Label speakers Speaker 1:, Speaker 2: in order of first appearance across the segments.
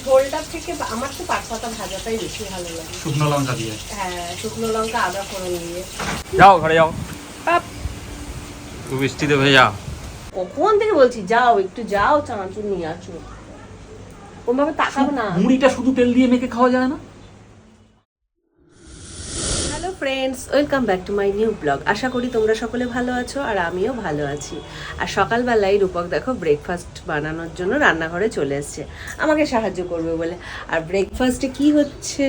Speaker 1: ঝোলটার থেকে আমার তো পাট পাতা ভাজাটাই বেশি ভালো লাগে।
Speaker 2: শুকনো লঙ্কা দিয়ে?
Speaker 1: হ্যাঁ শুকনো লঙ্কা আদা ফোড়ন দিয়ে।
Speaker 2: যাও ঘরে যাও। একটু বৃষ্টিতে ভেজা।
Speaker 1: কখন থেকে বলছি যাও একটু যাও চানাচুর নিয়ে আসো। ওভাবে তাকাবো না।
Speaker 2: মুড়িটা শুধু তেল দিয়ে মেখে খাওয়া যায় না?
Speaker 1: Friends welcome back to my new blog আশা করি তোমরা সকলে ভালো আছো আর আমিও ভালো আছি। আর সকালবেলায় রূপক দেখো ব্রেকফাস্ট বানানোর জন্য রান্নাঘরে চলে এসছে। আমাকে সাহায্য করবে বলে। আর ব্রেকফাস্টে কি হচ্ছে?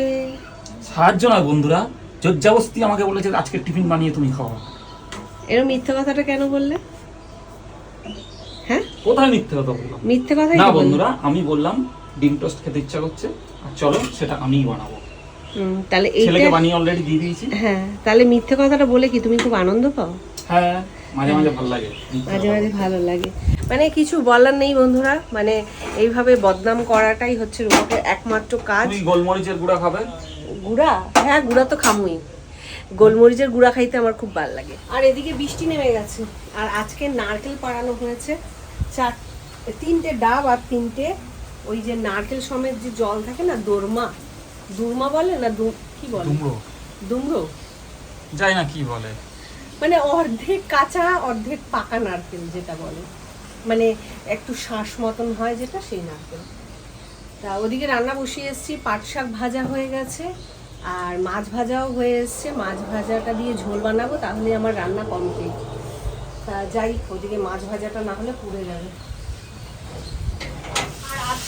Speaker 2: সাহায্য নয় বন্ধুরা জোরজাবস্তি আমাকে বলেছে আজকে টিফিন বানিয়ে তুমি খাও।
Speaker 1: এরকম মিথ্যে কথাটা কেন বললে? হ্যাঁ?
Speaker 2: কোথায় মিথ্যে কথা বললাম?
Speaker 1: মিথ্যে কথাই
Speaker 2: না বন্ধুরা আমি বললাম ডিম টোস্ট খেতে ইচ্ছা করছে আর চলো সেটা আমিই বানাবো।
Speaker 1: তাহলে এইটা
Speaker 2: বানিয়ে অলরেডি দিয়ে দিয়েছি।
Speaker 1: হ্যাঁ তাহলে মিথ্যে কথাটা বলে কি তুমি খুব আনন্দ পাও?
Speaker 2: হ্যাঁ মাঝে মাঝে ভালো লাগে।
Speaker 1: মাঝে মাঝে ভালো লাগে। মানে কিছু বলার নেই বন্ধুরা মানে এইভাবে বদনাম করাটাই হচ্ছে রূপকের একমাত্র কাজ।
Speaker 2: তুমি গোলমরিচের গুঁড়া খাবে?
Speaker 1: গুড়া? হ্যাঁ গুড়া তো খামুই। গোলমরিচের গুড়া খাইতে আমার খুব ভালো লাগে। আর এদিকে বৃষ্টি নেমে গেছে। আর আজকে নারকেল পাড়ানো হয়েছে। চার তিনটে ডাব আর তিনটে ওই যে নারকেল সমেত যে জল থাকে না দোরমা দুর্মা বলে না দু- কি বলে?
Speaker 2: দুমড়ো।
Speaker 1: দুমড়ো?
Speaker 2: যাই না কি বলে।
Speaker 1: মানে অর্ধেক কাঁচা অর্ধেক পাকা নারকেল যেটা বলে। মানে একটু শ্বাস মতন হয় যেটা সেই নারকেল। তা ওদিকে রান্না বসিয়ে এসেছি পাট শাক ভাজা হয়ে গেছে আর মাছ ভাজাও হয়ে এসছে। মাছ ভাজাটা দিয়ে ঝোল বানাবো তাহলে আমার রান্না কমপ্লিট তা যাই ওদিকে মাছ ভাজাটা না হলে পুড়ে যাবে।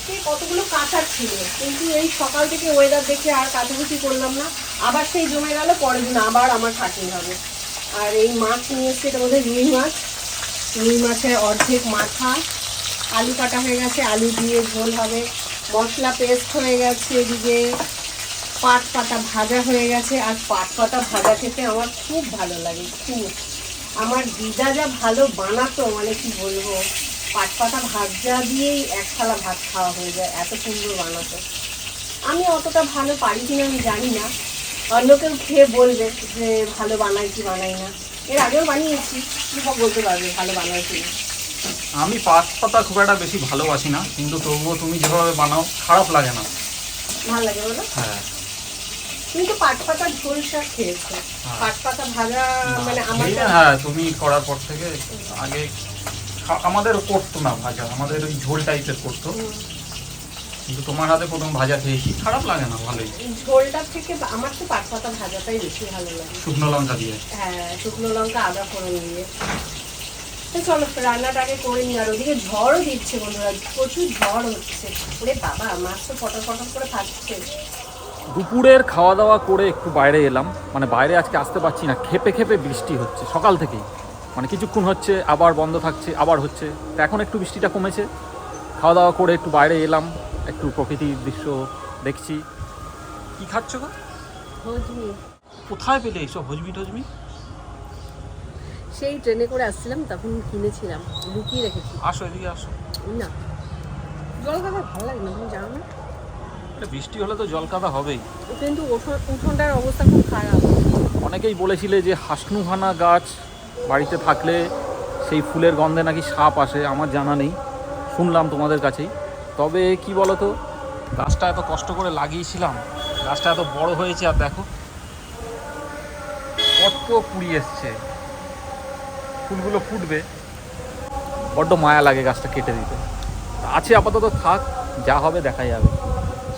Speaker 1: আজকে কতগুলো কাঁচা ছিল? কিন্তু এই সকাল থেকে ওয়েদার দেখে আর কাটাকুটি করলাম না। আবার সেই জমে গেল, পরের দিন আবার আমার কাটতে হবে। আর এই মাছ নিয়ে এসছে, এটা বোধহয় রুই মাছ। রুই মাছের অর্ধেক মাথা। আলু কাটা হয়ে গেছে, আলু দিয়ে ঝোল হবে। মশলা পেস্ট হয়ে গেছে এদিকে। পাট পাতা ভাজা হয়ে গেছে। আর পাট পাতা ভাজা খেতে আমার খুব ভালো লাগে, খুব। আমার দিদা যা ভালো বানাতো মানে কি বলব? পাট পাতা ভাজা দিয়েই এক থালা ভাত খাওয়া হয়ে যায় এত সুন্দর বানাতো। আমি অতটা ভালো পারি কিনা আমি জানি না। অন্য কেউ খেয়ে বলবে যে ভালো বানাই কি বানাই না। এর আগেও বানিয়েছি সব বলতে পারবে ভালো বানাই কি না।
Speaker 2: আমি পাত পাতা খুব একটা বেশি ভালোবাসি না কিন্তু তবুও তুমি যেভাবে বানাও খারাপ লাগে না।
Speaker 1: ভালো লাগে বলো?
Speaker 2: হ্যাঁ।
Speaker 1: তুমি তো পাট পাতা ঝোল শাক খেয়েছো। পাট পাতা ভাজা মানে আমার
Speaker 2: হ্যাঁ তুমি করার পর থেকে আগে আমাদের করতো না ভাজা আমাদের ওই ঝোল টাইপের করতো। কিন্তু তোমার হাতে প্রথম ভাজা খেয়েছি খারাপ লাগে না ভালোই।
Speaker 1: ঝোলটার থেকে আমার তো পাট পাতা ভাজাটাই বেশি ভালো লাগে।
Speaker 2: শুকনো লঙ্কা দিয়ে?
Speaker 1: হ্যাঁ শুকনো লঙ্কা আদা ফোড়ন দিয়ে। তো চলো রান্নাটা আগে করে নি আর ওদিকে ঝড়ও দিচ্ছে বন্ধুরা প্রচুর ঝড় হচ্ছে। ওরে বাবা মাছ তো করে খাচ্ছে
Speaker 2: দুপুরের খাওয়া দাওয়া করে একটু বাইরে এলাম। মানে বাইরে আজকে আসতে পারছি না খেপে খেপে বৃষ্টি হচ্ছে সকাল থেকেই। মানে কিছুক্ষণ হচ্ছে আবার বন্ধ থাকছে আবার হচ্ছে। তো এখন একটু বৃষ্টিটা কমেছে। খাওয়া দাওয়া করে একটু বাইরে এলাম একটু প্রকৃতির দৃশ্য দেখছি। কি খাচ্ছ গো? কোথায় পেলে এইসব হজমি টজমি?
Speaker 1: সেই ট্রেনে করে আসছিলাম তখন কিনেছিলাম লুকিয়ে রেখেছি।
Speaker 2: আসো এদিকে আসো।
Speaker 1: না। জল খাবার ভালো লাগে না তুমি জানো না?
Speaker 2: বৃষ্টি হলে তো জল কাদা হবেই।
Speaker 1: কিন্তু উঠোন- উঠোনটার অবস্থা খুব খারাপ।
Speaker 2: অনেকেই বলেছিলে যে হাসনুহানা গাছ বাড়িতে থাকলে সেই ফুলের গন্ধে নাকি সাপ আসে আমার জানা নেই। শুনলাম তোমাদের কাছেই। তবে কি বলো তো গাছটা এত কষ্ট করে লাগিয়েছিলাম গাছটা এত বড় হয়েছে আর দেখো। কত কুড়ি এসছে। ফুলগুলো ফুটবে। বড্ড মায়া লাগে গাছটা কেটে দিতে। আছে আপাতত থাক যা হবে দেখা যাবে।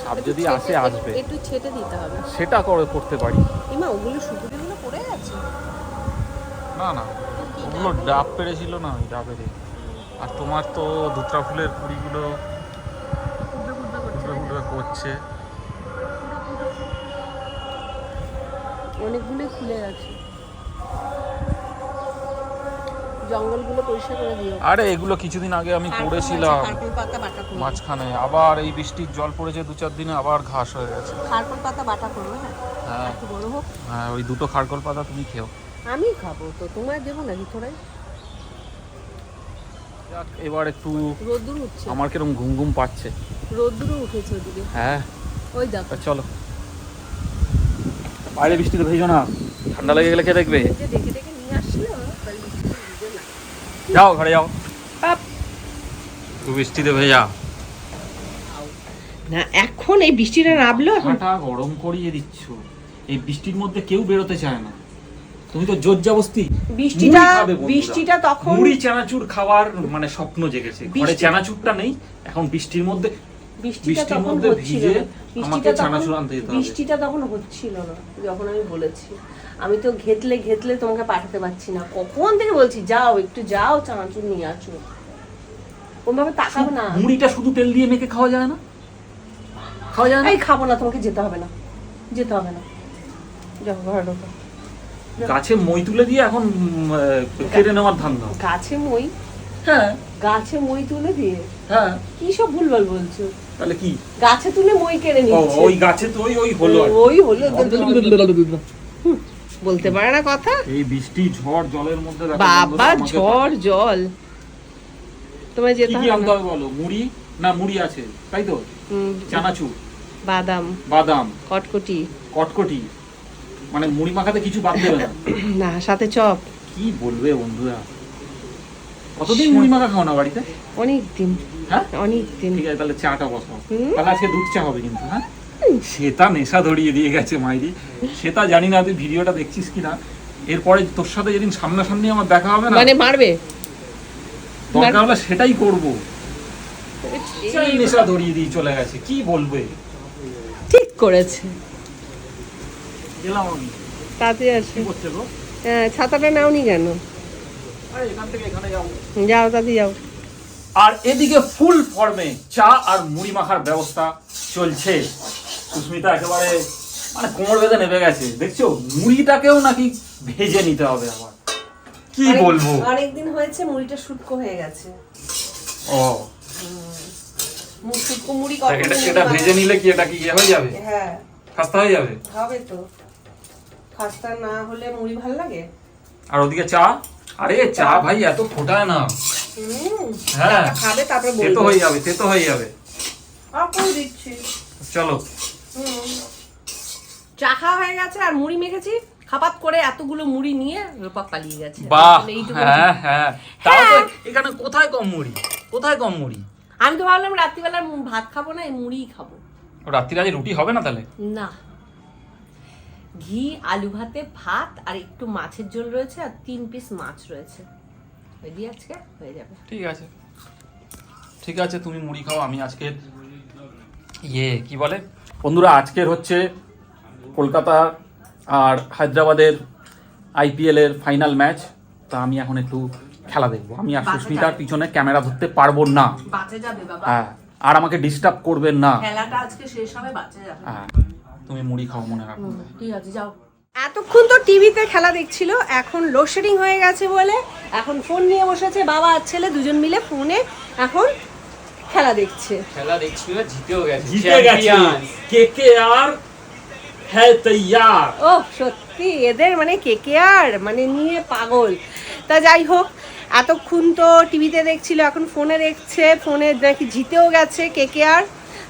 Speaker 2: সাপ যদি আসে আসবে।
Speaker 1: একটু ছেটে দিতে হবে।
Speaker 2: সেটা করে করতে পারি।
Speaker 1: ওগুলো সুপুরিগুলো পড়ে আছে
Speaker 2: না না। ওগুলো ডাব পেরেছিল না ওই ডাবেরে আর তোমার তো দুত্রা ফুলের কুড়িগুলো
Speaker 1: করছে। অনেকগুলোই খুলে গেছে। জঙ্গলগুলো পরিষ্কার করে দিও।
Speaker 2: আরে এগুলো কিছুদিন আগে আমি করেছিলাম।
Speaker 1: আছে,
Speaker 2: মাঝখানে। আবার এই বৃষ্টির জল পড়েছে দু চার দিনে আবার ঘাস হয়ে গেছে।
Speaker 1: খারকুল পাতা বাটা করবে হ্যাঁ?
Speaker 2: হ্যাঁ।
Speaker 1: একটু
Speaker 2: হ্যাঁ ওই দুটো খারকল পাতা তুমি খেও।
Speaker 1: আমি খাব তো তোমায় দেবো নাকি
Speaker 2: যাক, এবার একটু
Speaker 1: রোদ্দুর উঠছে।
Speaker 2: আমার কিরম ঘুম ঘুম পাচ্ছে।
Speaker 1: রোদ্দুরও উঠেছে ওদিকে।
Speaker 2: হ্যাঁ।
Speaker 1: ওই দেখো।
Speaker 2: চলো। বাইরে বৃষ্টিতে ভেজো না। ঠান্ডা লেগে গেলে কে দেখবে?
Speaker 1: দেখে দেখে নিয়ে না।
Speaker 2: যাও ঘরে যাও। একটু বৃষ্টিতে ভেজা।
Speaker 1: না এখন এই বৃষ্টিটা নামলো এখন।
Speaker 2: গরম করিয়ে দিচ্ছ। এই বৃষ্টির মধ্যে কেউ বেরোতে চায় না। তুমি তো জোর জবস্তি
Speaker 1: বৃষ্টিটা বৃষ্টিটা তখন
Speaker 2: মুড়ি চানাচুর খাওয়ার মানে স্বপ্ন জেগেছে। ঘরে চানাচুরটা নেই এখন বৃষ্টির মধ্যে
Speaker 1: বৃষ্টিটা তখন হচ্ছিল
Speaker 2: ভিজে আমাকে
Speaker 1: বৃষ্টিটা তখন-
Speaker 2: চানাচুর আনতে যেতে হবে।
Speaker 1: বৃষ্টিটা তখন হচ্ছিল না যখন আমি বলেছি। আমি তো ঘেতলে ঘেতলে তোমাকে পাঠাতে পারছি না। কখন থেকে বলছি যাও একটু যাও চানাচুর নিয়ে আসো। ওভাবে তাকাবো না।
Speaker 2: মুড়িটা শুধু তেল দিয়ে মেখে খাওয়া যায় না? খাওয়া যায় না?
Speaker 1: খাব না তোমাকে যেতে হবে না। যেতে হবে না। যাও ঘরে ঢোকো।
Speaker 2: গাছে মই তুলে দিয়ে এখন কেটে নেওয়ার ধান্দা।
Speaker 1: গাছে মই?
Speaker 2: হ্যাঁ।
Speaker 1: গাছে মই তুলে দিয়ে?
Speaker 2: হ্যাঁ।
Speaker 1: কি সব ভুলভাল বলছো?
Speaker 2: তাহলে কি?
Speaker 1: গাছে তুলে মই কেড়ে নিচ্ছে।
Speaker 2: ওই গাছে তো ওই ওই হলো
Speaker 1: ওই হলো বলতে পারে না কথা।
Speaker 2: এই বৃষ্টি ঝড় জলের মধ্যে দেখো
Speaker 1: বাবা ঝড় জল। তোমায় যেতে
Speaker 2: কি
Speaker 1: হবে
Speaker 2: আনতে হবে বলো? মুড়ি? না মুড়ি আছে তাই তো?
Speaker 1: হুম,
Speaker 2: চানাচুর।
Speaker 1: বাদাম।
Speaker 2: বাদাম।
Speaker 1: কটকটি।
Speaker 2: কটকটি। মানে মুড়ি মাখাতে কিছু বাদ দেবে না।
Speaker 1: না সাথে চপ।
Speaker 2: কি বলবে বন্ধুরা? কতদিন মুড়ি মাখা খাও না বাড়িতে?
Speaker 1: অনেক দিন
Speaker 2: হ্যাঁ?
Speaker 1: অনেক দিন
Speaker 2: ঠিক আছে তাহলে চাটা বসাও। তাহলে আজকে দুধ চা হবে কিন্তু হ্যাঁ? নেশা ধরিয়ে দিয়ে গেছে মাইরি। জানি না তুই ভিডিওটা দেখছিস কিনা। এরপরে তোর সাথে যেদিন সামনাসামনি আমার দেখা হবে না
Speaker 1: মানে মারবে?
Speaker 2: দরকার হলে সেটাই করব। নেশা ধরিয়ে দিয়ে চলে গেছে কি বলবে?
Speaker 1: ঠিক করেছে।
Speaker 2: গেলাম আমি।
Speaker 1: তাতে হ্যাঁ, ছাতাটা নাওনি কেন?
Speaker 2: আরে এখান থেকে এখানে যাব
Speaker 1: যাও তাতে যাও।
Speaker 2: আর এদিকে ফুল ফর্মে চা আর মুড়ি মাখার ব্যবস্থা চলছে। সুস্মিতা একেবারে মানে কোমর বেঁধে নেমে গেছে। দেখছ? মুড়িটাকেও নাকি ভেজে নিতে হবে আবার। কি বলব?
Speaker 1: অনেকদিন হয়েছে মুড়িটা শুটকো হয়ে গেছে।
Speaker 2: ও।
Speaker 1: শুটকো মুড়ি
Speaker 2: এটা ভেজে নিলে কি এটা কি ইয়ে হয়ে যাবে?
Speaker 1: হ্যাঁ।
Speaker 2: খাস্তা হয়ে যাবে?
Speaker 1: হবে তো। খাস্তা না হলে মুড়ি ভালো লাগে?
Speaker 2: আর ওদিকে চা? আরে চা ভাই এত ফোটায় না। হ্যাঁ।
Speaker 1: খাবে তারপরে
Speaker 2: হয়ে যাবে হয়ে যাবে।
Speaker 1: করে দিচ্ছি?
Speaker 2: চলো।
Speaker 1: চা খাওয়া হয়ে গেছে আর মুড়ি মেখেছি। খাপাত করে এতগুলো মুড়ি নিয়ে রূপা পালিয়ে গেছে।
Speaker 2: বাহ হ্যাঁ হ্যাঁ। তাও তো এখানে কোথায় কম মুড়ি? কোথায় কম মুড়ি?
Speaker 1: আমি তো ভাবলাম রাত্রিবেলা ভাত খাব না এই মুড়িই খাব।
Speaker 2: রাত্রিরে আজ রুটি হবে না তাহলে?
Speaker 1: না। ঘি আলু ভাতে ভাত আর একটু মাছের ঝোল রয়েছে আর তিন পিস মাছ রয়েছে। ওই দিয়ে আজকে হয়ে যাবে।
Speaker 2: ঠিক আছে। ঠিক আছে তুমি মুড়ি খাও আমি আজকের ইয়ে কি বলে? বন্ধুরা আজকের হচ্ছে কলকাতা আর হায়দ্রাবাদের আইপিএল এর ফাইনাল ম্যাচ তা আমি এখন একটু খেলা দেখব। আমি আর সুস্মিতার পিছনে ক্যামেরা ধরতে পারব না। হ্যাঁ আর আমাকে ডিস্টার্ব করবেন না।
Speaker 1: খেলাটা আজকে শেষ হবে বাঁচে যাবে।
Speaker 2: হ্যাঁ। তুমি মুড়ি খাও মনে রাখো।
Speaker 1: ঠিক আছে যাও। এতক্ষণ তো টিভিতে খেলা দেখছিল এখন লোডশেডিং হয়ে গেছে বলে এখন ফোন নিয়ে বসেছে বাবা আর ছেলে দুজন মিলে ফোনে এখন খেলা দেখছে।
Speaker 3: খেলা দেখছিল জিতেও গেছে।
Speaker 2: জিতে গেছে। কে কে আর হ্যাঁ তৈয়ার।
Speaker 1: ও সত্যি এদের মানে কে কে আর মানে নিয়ে পাগল। তা যাই হোক এতক্ষণ তো টিভিতে দেখছিল এখন ফোনে দেখছে ফোনে নাকি জিতেও গেছে কে কে আর।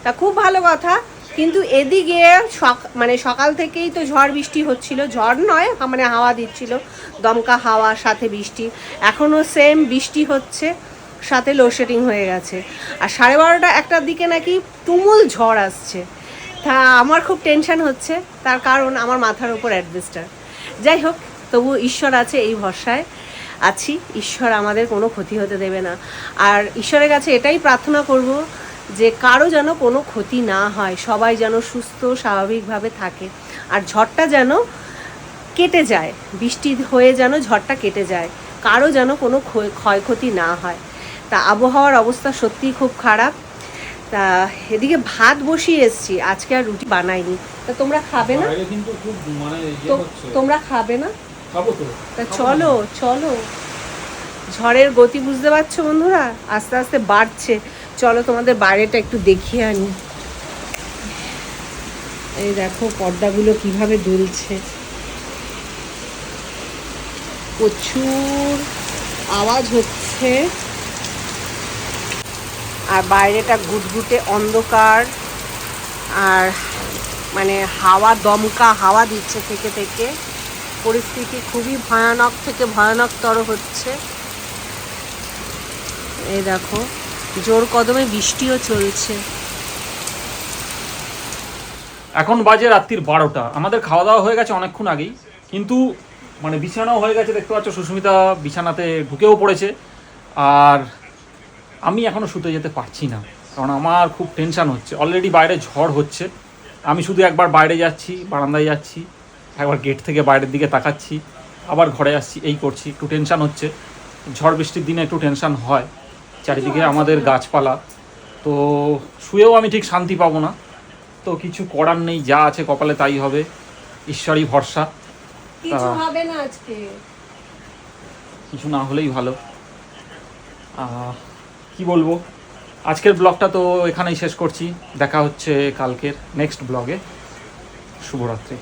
Speaker 1: তা খুব ভালো কথা। কিন্তু এদিকে মানে সকাল থেকেই তো ঝড় বৃষ্টি হচ্ছিল। ঝড় নয় মানে হাওয়া দিচ্ছিল। দমকা হাওয়া, সাথে বৃষ্টি। এখনও সেম বৃষ্টি হচ্ছে, সাথে লোডশেডিং হয়ে গেছে। আর সাড়ে বারোটা একটার দিকে নাকি তুমুল ঝড় আসছে। তা আমার খুব টেনশন হচ্ছে, তার কারণ আমার মাথার উপর অ্যাডভেস্টার। যাই হোক তবু ঈশ্বর আছে এই ভরসায়। আছি, ঈশ্বর আমাদের কোনো ক্ষতি হতে দেবে না। আর ঈশ্বরের কাছে এটাই প্রার্থনা করব যে কারও যেন কোনো ক্ষতি না হয় সবাই যেন সুস্থ স্বাভাবিকভাবে থাকে। আর ঝড়টা যেন কেটে যায় বৃষ্টি হয়ে যেন ঝড়টা কেটে যায় কারও যেন কোনো ক্ষয়ক্ষতি না হয়। তা আবহাওয়ার অবস্থা সত্যিই খুব খারাপ। তা এদিকে ভাত বসিয়ে এসছি আজকে আর রুটি বানাইনি। তা তোমরা খাবে না?
Speaker 2: মানে ইয়ে
Speaker 1: তোমরা খাবে না?
Speaker 2: তা।
Speaker 1: চলো চলো। ঝড়ের গতি বুঝতে পারছ বন্ধুরা? আস্তে আস্তে বাড়ছে। চলো তোমাদের বাইরেটা একটু দেখিয়ে আনি। এই দেখো পর্দাগুলো কীভাবে দুলছে। প্রচুর আওয়াজ হচ্ছে। আর বাইরেটা গুটগুটে অন্ধকার। আর মানে হাওয়া দমকা হাওয়া দিচ্ছে থেকে থেকে। পরিস্থিতি খুবই ভয়ানক থেকে ভয়ানকতর হচ্ছে। এই দেখো। জোর কদমে বৃষ্টিও চলছে।
Speaker 2: এখন বাজে রাত্রির বারোটা। আমাদের খাওয়া দাওয়া হয়ে গেছে অনেকক্ষণ আগেই। কিন্তু মানে বিছানাও হয়ে গেছে, দেখতে পাচ্ছ, সুস্মিতা বিছানাতে ঢুকেও পড়েছে। আর আমি এখনও শুতে যেতে পারছি না, কারণ আমার খুব টেনশান হচ্ছে। অলরেডি বাইরে ঝড় হচ্ছে। আমি শুধু একবার বাইরে যাচ্ছি, বারান্দায় যাচ্ছি, একবার গেট থেকে বাইরের দিকে তাকাচ্ছি, আবার ঘরে আসছি, এই করছি, একটু টেনশান হচ্ছে। ঝড় বৃষ্টির দিনে একটু টেনশান হয়। চারিদিকে আমাদের গাছপালা। তো শুয়েও আমি ঠিক শান্তি পাবো না। তো কিছু করার নেই যা আছে কপালে তাই হবে। ঈশ্বরই ভরসা।
Speaker 1: কিছু হবে না আজকে।
Speaker 2: কিছু না হলেই ভালো। কি বলব? আজকের ব্লগটা তো এখানেই শেষ করছি। দেখা হচ্ছে কালকের নেক্সট ব্লগে। শুভরাত্রি।